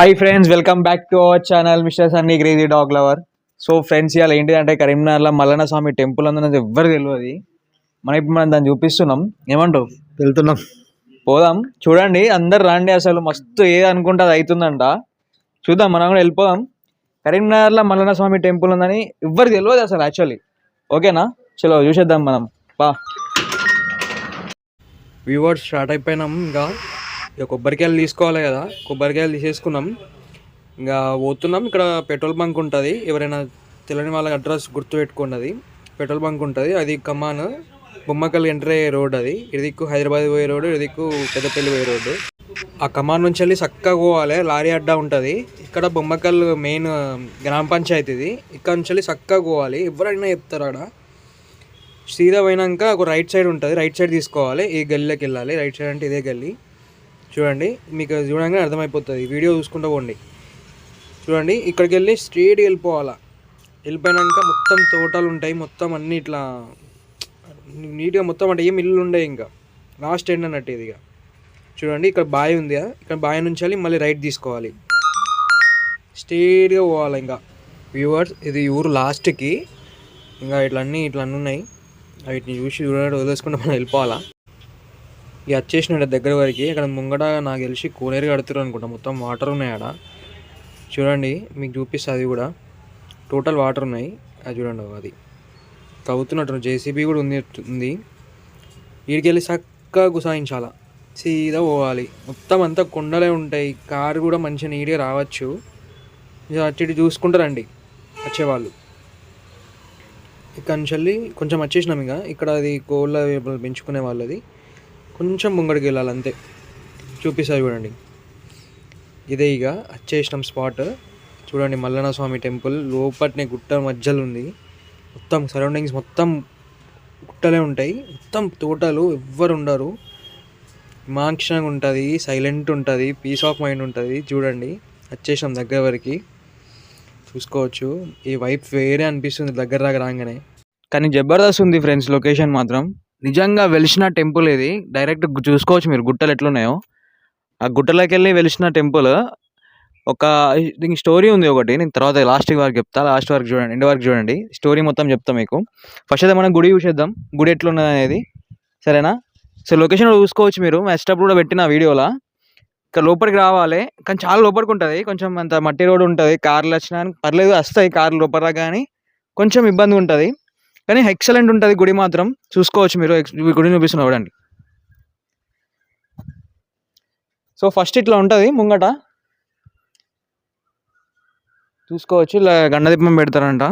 Hi friends welcome back to our channel mister Sunny crazy dog lover so friends ఇవాళ ఏంటిదంటే కరీంనగర్లో మల్లన్న స్వామి temple ఉందన్నది ఎవ్వరు తెలియదు మనం ఇప్పుడు మనం దాన్ని చూపిస్తున్నాం. ఏమంటావు? వెళ్తున్నాం. పోదాం. చూడండి అందరు రండి అసలు. మస్తు ఏది అనుకుంటే అది అవుతుందంట. చూద్దాం మనం కూడా వెళ్ళిపోదాం. కరీంనగర్లో మల్లన్న స్వామి టెంపుల్ ఉందని ఎవ్వరికి తెలియదు అసలు యాక్చువల్లీ ఓకేనా? చలో చూసేద్దాం మనం. బా వ్యూవర్స్ స్టార్ట్ అయిపోయినాం ఇంకా. ఇక కొబ్బరికాయలు తీసుకోవాలి కదా. కొబ్బరికాయలు తీసేసుకున్నాం. ఇంకా పోతున్నాం. ఇక్కడ పెట్రోల్ బంక్ ఉంటుంది. ఎవరైనా తెలియని వాళ్ళకి అడ్రస్ గుర్తు పెట్టుకున్నది పెట్రోల్ బంక్ ఉంటుంది. అది కమాన్ బొమ్మకల్ ఎంటర్ అయ్యే రోడ్ అది. ఇదిక్కు హైదరాబాద్ పోయే రోడ్డు ఇదిక్కు పెద్దపల్లి పోయే రోడ్డు ఆ కమాన్ నుంచి వెళ్ళి చక్కగా పోవాలి. లారీ అడ్డా ఉంటుంది. ఇక్కడ బొమ్మకల్ మెయిన్ గ్రామ పంచాయతీ ఇది. ఇక్కడ నుంచి వెళ్ళి చక్కగా పోవాలి. ఎవరైనా చెప్తారు అక్కడ సీదా పోయినాక ఒక రైట్ సైడ్ ఉంటుంది. రైట్ సైడ్ తీసుకోవాలి. ఈ గల్లీలోకి వెళ్ళాలి. రైట్ సైడ్ అంటే ఇదే గల్లీ. చూడండి మీకు చూడంగానే అర్థమైపోతుంది. వీడియో చూసుకుంటూ పోండి. చూడండి ఇక్కడికి వెళ్ళి స్ట్రేట్గా వెళ్ళిపోవాలా. వెళ్ళిపోయినాక మొత్తం తోటలు ఉంటాయి మొత్తం అన్ని ఇట్లా నీట్గా మొత్తం అంటే ఏం ఇల్లు ఉండే ఇంకా. లాస్ట్ ఎండ్ అన్నట్టు ఇది ఇక. చూడండి ఇక్కడ బావి ఉంది కదా, ఇక్కడ బావి నుంచి మళ్ళీ రైట్ తీసుకోవాలి. స్ట్రేట్గా పోవాలి ఇంకా. వ్యూవర్స్ ఇది ఊరు లాస్ట్కి ఇంకా ఇట్లా అన్నీ ఇట్లా అన్నీ ఉన్నాయి. వీటిని చూసి చూడడం వదిలేసుకుంటే మనం వెళ్ళిపోవాలా. ఇక వచ్చేసిన దగ్గర వరకు ఇక్కడ ముంగట నాకు తెలిసి కోనేరు కడుతున్నారు అనుకుంటా. మొత్తం వాటర్ ఉన్నాయి ఆడ. చూడండి మీకు చూపిస్తుంది అది కూడా. టోటల్ వాటర్ ఉన్నాయి. అది చూడండి అది. తవ్వుతున్నట్టు జేసీబీ కూడా ఉంది ఉంది. వీడికి వెళ్ళి చక్కగా గుసాయించాల సీదా పోవాలి. మొత్తం అంతా కొండలే ఉంటాయి. కారు కూడా మంచిగా నీట్గా రావచ్చు. ఇక అటు ఇటు చూసుకుంటారండి వచ్చేవాళ్ళు ఇక్కడ నుంచి వెళ్ళి కొంచెం వచ్చేసినాం ఇక. ఇక్కడ అది కోళ్ళ పెంచుకునే వాళ్ళది. కొంచెం ముంగడికి వెళ్ళాలి అంతే. చూపిస్తారు చూడండి. ఇదే ఇక వచ్చేసినాం స్పాట్ చూడండి మల్లన్న స్వామి టెంపుల్ లోపట్నే గుట్ట మధ్యలో ఉంది. మొత్తం సరౌండింగ్స్ మొత్తం గుట్టలే ఉంటాయి. మొత్తం తోటలు ఎవ్వరు ఉండరు. మాంక్షణంగా ఉంటుంది సైలెంట్ ఉంటుంది పీస్ ఆఫ్ మైండ్ ఉంటుంది. చూడండి వచ్చేసాం దగ్గర వరకు చూసుకోవచ్చు. ఈ వైప్ వేరే అనిపిస్తుంది దగ్గర దగ్గర రాగానే. కానీ జబర్దస్త్ ఉంది ఫ్రెండ్స్ లొకేషన్ మాత్రం. నిజంగా వెలిసిన టెంపుల్ ఇది. డైరెక్ట్ చూసుకోవచ్చు మీరు గుట్టలు ఎట్లున్నాయో. ఆ గుట్టలోకి వెళ్ళి వెలిసిన టెంపుల్. ఒక దీనికి స్టోరీ ఉంది ఒకటి. నేను తర్వాత లాస్ట్ వరకు చెప్తా. లాస్ట్ వరకు చూడండి ఎండ్ వరకు చూడండి. స్టోరీ మొత్తం చెప్తా మీకు. ఫస్ట్ అయితే మనం గుడి చూసేద్దాం. గుడి ఎట్లున్నది అనేది. సరేనా? సో లొకేషన్ చూసుకోవచ్చు మీరు. వచ్చేటప్పుడు కూడా పెట్టిన వీడియోలో. ఇక్కడ లోపలికి రావాలి. కానీ చాలా లోపలికి ఉంటుంది. కొంచెం అంత మట్టి రోడ్ ఉంటుంది. కార్లు వచ్చినా పర్లేదు వస్తాయి కార్లు లోపల కానీ కొంచెం ఇబ్బంది ఉంటుంది. కానీ ఎక్సలెంట్ ఉంటుంది గుడి మాత్రం. చూసుకోవచ్చు మీరు. ఎక్స్- గుడిని చూపిస్తున్నా చూడండి. సో ఫస్ట్ ఇట్లా ఉంటుంది ముంగట. చూసుకోవచ్చు. ఇలా గండ దీపం పెడతారంట.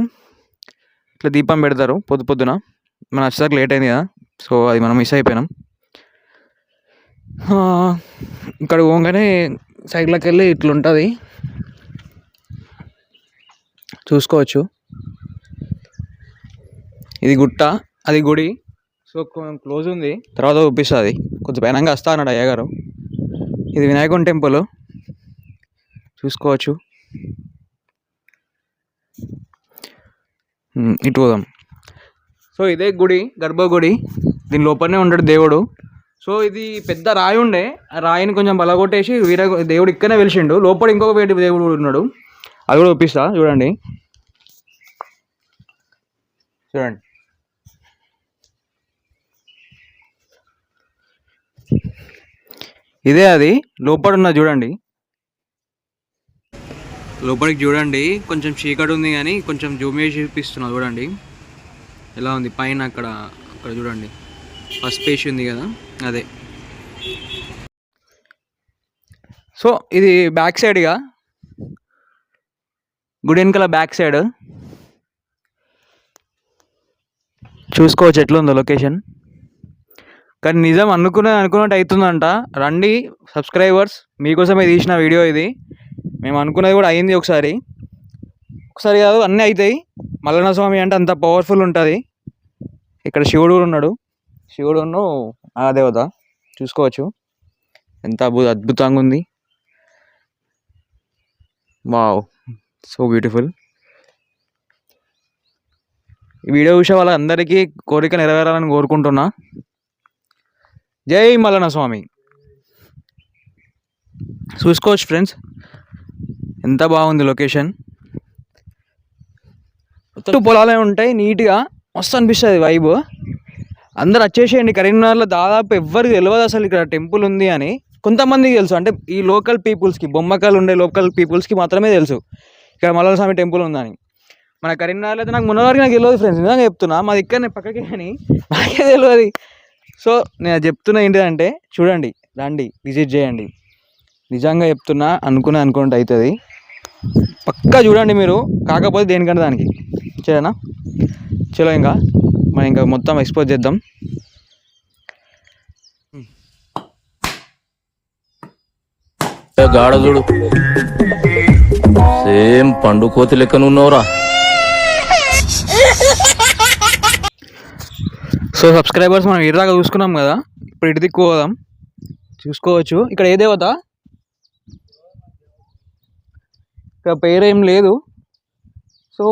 ఇట్లా దీపం పెడతారు పొద్దు పొద్దున. మనం వచ్చేసరికి లేట్ అయింది కదా. సో అది మనం మిస్ అయిపోయినాం. ఇక్కడ పోగానే సైడ్లోకి వెళ్ళి ఇట్లా ఉంటుంది చూసుకోవచ్చు. ఇది గుట్ట అది గుడి. సో క్లోజ్ ఉంది. తర్వాత చూపిస్తుంది కొంచెం పైనంగా వస్తా అన్నాడు అయ్యగారు ఇది వినాయకుని టెంపుల్. చూసుకోవచ్చు. ఇటు పోదాం. సో ఇదే గుడి గర్భగుడి. దీని లోపలనే ఉంటాడు దేవుడు. సో ఇది పెద్ద రాయి ఉండే. ఆ రాయిని కొంచెం బలగొట్టేసి వీర దేవుడు ఇక్కడనే వెలిసిండు. లోపల ఇంకొక వేటి దేవుడు కూడా ఉన్నాడు. అది కూడా చూపిస్తా చూడండి. చూడండి. ఇదే అది. లోపల ఉన్న చూడండి. లోపలికి చూడండి. కొంచెం చీకటి ఉంది కానీ కొంచెం జూమ్ చేసి చూపిస్తున్నా చూడండి. ఎలా ఉంది? పైన అక్కడ అక్కడ చూడండి. ఫస్ట్ పేజ్ ఉంది కదా? అదే. సో ఇది బ్యాక్ సైడ్గా గుడి వెనకాల బ్యాక్ సైడ్? చూసుకోవచ్చు ఎట్లుందో లొకేషన్. కానీ నిజం అనుకునే అనుకున్నట్టు అవుతుందంట. రండి సబ్స్క్రైబర్స్ మీకోసమే తీసిన వీడియో ఇది. మేము అనుకున్నది కూడా అయింది ఒకసారి. ఒకసారి కాదు అన్నీ అవుతాయి. మల్లన్న స్వామి అంటే అంత పవర్ఫుల్ ఉంటుంది. ఇక్కడ శివుడు కూడా ఉన్నాడు. శివుడును ఆ దేవత చూసుకోవచ్చు. ఎంత అద్భుతంగా ఉంది. వావ్ సో బ్యూటిఫుల్ ఈ వీడియో చూసే వాళ్ళందరికీ కోరిక నెరవేరాలని కోరుకుంటున్నా. జై మల్లన్న స్వామి. చూసుకోవచ్చు ఫ్రెండ్స్. ఎంత బాగుంది లొకేషన్. చుట్టూ పొలాలే ఉంటాయి నీట్గా. మస్తు అనిపిస్తుంది వైబ్ అందరు వచ్చేసేయండి కరీంనగర్లో దాదాపు ఎవ్వరికి తెలియదు అసలు ఇక్కడ టెంపుల్ ఉంది అని. కొంతమందికి తెలుసు అంటే ఈ లోకల్ పీపుల్స్కి బొమ్మకాలు ఉండే లోకల్ పీపుల్స్కి మాత్రమే తెలుసు ఇక్కడ మల్లల స్వామి టెంపుల్ ఉందని. మన కరీంనగర్లో అయితే నాకు మొన్న వరకు నాకు తెలియదు ఫ్రెండ్స్ నిజంగా చెప్తున్నా. మా దగ్గరనే పక్కకి కానీ నాకే తెలియదు సో నేను చెప్తున్నా ఏంటిదంటే చూడండి రండి విజిట్ చేయండి. నిజంగా చెప్తున్నా అనుకునే అనుకుంటే అవుతుంది పక్కా చూడండి మీరు కాకపోతే దేనికంటే దానికి. సరేనా? చలో ఇంకా మనం ఇంకా మొత్తం ఎక్స్పోజ్ చేద్దాం. గాడ చూడు. సేమ్ పండు కోతి లెక్కనున్నావురా. సో సబ్స్క్రైబర్స్ మనం ఇటుదాకా చూసుకున్నాం కదా ఇప్పుడు ఇటు దిక్కు పోదాం. చూసుకోవచ్చు. ఇక్కడ ఏ దేవత? ఇక్కడ పేరేం లేదు. సో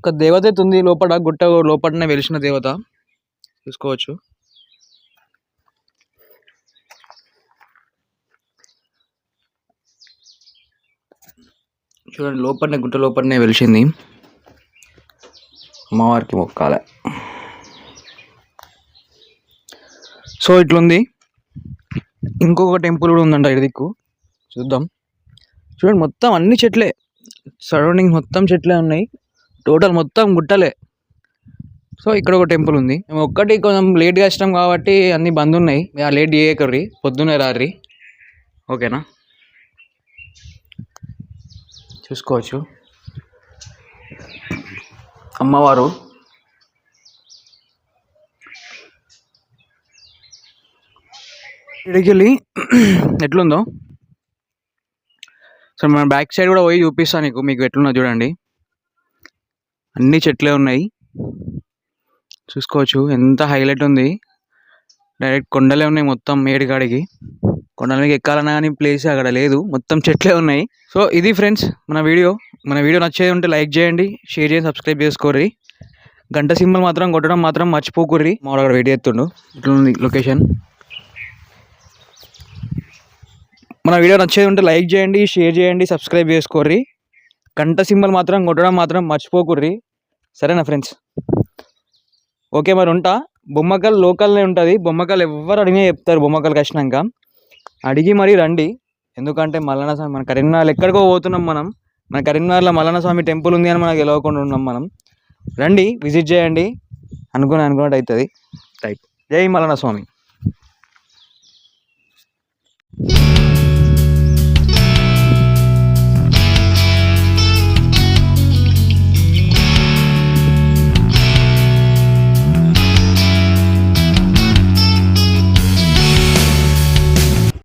ఒక దేవత అయితే ఉంది లోపల గుట్ట లోపలనే వెలిసిన దేవత. చూసుకోవచ్చు. చూడండి లోపలనే గుట్ట లోపలనే వెలిసింది. అమ్మవారికి మొక్కాలే. సో ఇట్లుంది. ఇంకొక టెంపుల్ కూడా ఉందంట ఇదిక్కు చూద్దాం. చూడండి మొత్తం అన్ని చెట్లే. సరౌండింగ్ మొత్తం చెట్లే ఉన్నాయి. టోటల్ మొత్తం గుట్టలే. సో ఇక్కడ ఒక టెంపుల్ ఉంది. మేము ఒక్కటి కొంచెం లేట్గా ఇష్టం కాబట్టి అన్ని బంద్ ఉన్నాయి. ఆ లేట్ చేయకర్రి. పొద్దున్నే రారి ఓకేనా? చూసుకోవచ్చు. అమ్మవారు. ఇక్కడికి వెళ్ళి ఎట్లుందో. సో మన బ్యాక్ సైడ్ కూడా పోయి చూపిస్తాను నీకు మీకు ఎట్లున్నా చూడండి. అన్ని చెట్లే ఉన్నాయి. చూసుకోవచ్చు ఎంత హైలైట్ ఉంది. డైరెక్ట్ కొండలే ఉన్నాయి మొత్తం ఏడికాడికి కొండల మీద ఎక్కాలన్నా కానీ ప్లేస్ అక్కడ లేదు. మొత్తం చెట్లే ఉన్నాయి. సో ఇది ఫ్రెండ్స్ మన వీడియో. మన వీడియో నచ్చేది ఉంటే లైక్ చేయండి షేర్ చేయండి సబ్స్క్రైబ్ చేసుకోర్రి. గంట సింబల్ మాత్రం కొట్టడం మాత్రం మర్చిపోకుర్రి. మా అక్కడ వెయిట్ చేస్తుండు. ఇట్లుంది లొకేషన్? మన వీడియో నచ్చేది ఉంటే లైక్ చేయండి షేర్ చేయండి సబ్స్క్రైబ్ చేసుకోర్రి. గంట సింబల్ మాత్రం కొట్టడం మాత్రం మర్చిపోకుర్రి. సరేనా ఫ్రెండ్స్? ఓకే మరి ఉంటా. బొమ్మకల్ లోకల్నే ఉంటుంది. బొమ్మకల్ ఎవ్వరు అడిగినా చెప్తారు బొమ్మకల్కి వచ్చినాక అడిగి మరీ రండి. ఎందుకంటే మల్లన్న స్వామి మన కరీంనగర్ ఎక్కడికో పోతున్నాం మనం. మన కరీంనగర్లో మల్లన్న స్వామి టెంపుల్ ఉంది అని మనకు తెలియకుండా ఉన్నాం మనం. రండి విజిట్ చేయండి. అనుకుని అనుకున్నట్టు అవుతుంది రైట్ జై మల్లన్న స్వామి.